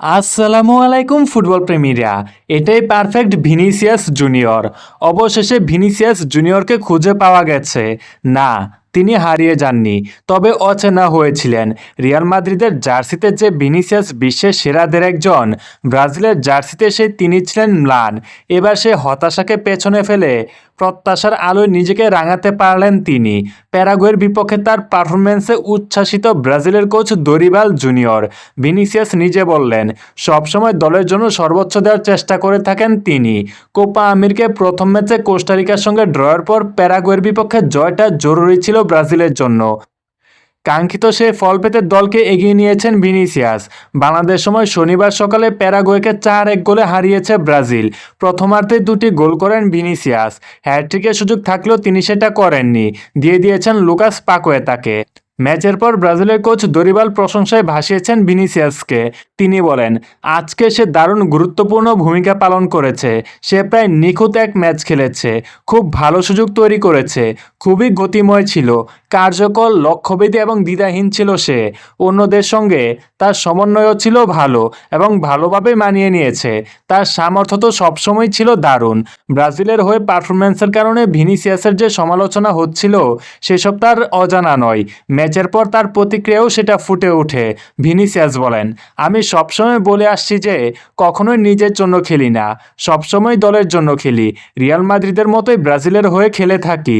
আসসালামু আলাইকুম, ফুটবল প্রেমীরা। এটাই পারফেক্ট ভিনিসিয়াস জুনিয়র অবশেষে ভিনিসিয়াস জুনিয়রকে খুঁজে পাওয়া গেছে। না, তিনি হারিয়ে যাননি, তবে অচেনা হয়েছিলেন। রিয়াল মাদ্রিদের জার্সিতে যে ভিনিসিয়াস বিশ্বের সেরাদের একজন, ব্রাজিলের জার্সিতে সে তিনি ছিলেন ম্লান। এবার সে হতাশাকে পেছনে ফেলে প্রত্যাশার আলোয় নিজেকে রাঙাতে পারলেন তিনি। প্যারাগুয়ের বিপক্ষে তার পারফরমেন্সে উচ্ছ্বাসিত ব্রাজিলের কোচ দরিবাল জুনিয়র। ভিনিসিয়াস নিজে বললেন সবসময় দলের জন্য সর্বোচ্চ দেওয়ার চেষ্টা করে থাকেন তিনি। কোপা আমিরকে প্রথম ম্যাচে কোস্টারিকার সঙ্গে ড্রয়ের পর প্যারাগুয়ের বিপক্ষে জয়টা জরুরি ছিল ব্রাজিলের জন্য। কাঙ্ক্ষিত সে ফল পেতে দলকে এগিয়ে নিয়েছেন ভিনিসিয়াস। বাংলাদেশ সময় শনিবার সকালে প্যারাগুয়েকে চার এক গোলে হারিয়েছে ব্রাজিল। প্রথমার্ধে দুটি গোল করেন ভিনিসিয়াস। হ্যাট্রিকের সুযোগ থাকলেও তিনি সেটা করেননি। দিয়ে দিয়েছেন লুকাস পাকোয়েতাকে। ম্যাচের পর ব্রাজিলের কোচ দরিবাল প্রশংসায় ভাসিয়েছেন ভিনিসিয়াসকে। তিনি বলেন, আজকে সে দারুণ গুরুত্বপূর্ণ ভূমিকা পালন করেছে। সে প্রায় নিখুঁত এক ম্যাচ খেলেছে। খুব ভালো সুযোগ তৈরি করেছে। খুবই গতিময় ছিল। কার্যকর, লক্ষ্যভেদী এবং দ্বিধাহীন ছিল সে। অন্যদের সঙ্গে তার সমন্বয়ও ছিল ভালো এবং ভালোভাবে মানিয়ে নিয়েছে। তার সামর্থ্য তো সবসময় ছিল দারুণ। ব্রাজিলের হয়ে পারফরমেন্সের কারণে ভিনিসিয়াসের যে সমালোচনা হচ্ছিল, সেসব তার অজানা নয়। ম্যাচের পর তার প্রতিক্রিয়াও সেটা ফুটে ওঠে, ভিনিসিয়াস বলেন। আমি সবসময় বলে আসছি যে, কখনোই নিজের জন্য খেলি না, সবসময় দলের জন্য খেলি। রিয়াল মাদ্রিদের মতোই ব্রাজিলের হয়ে খেলে থাকি।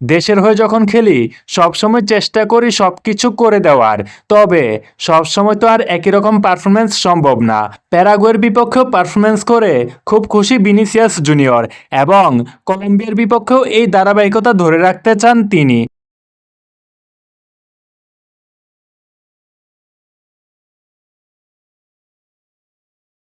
দেশের হয়ে যখন খেলি, সবসময় চেষ্টা করি সব কিছু করে দেওয়ার। তবে, সবসময় তো আর একই রকম পারফরমেন্স সম্ভব না। প্যারাগুয়ের বিপক্ষেও পারফরমেন্স করে খুব খুশি ভিনিসিয়াস জুনিয়র এবং কলম্বিয়ার বিপক্ষেও এই ধারাবাহিকতা ধরে রাখতে চান তিনি।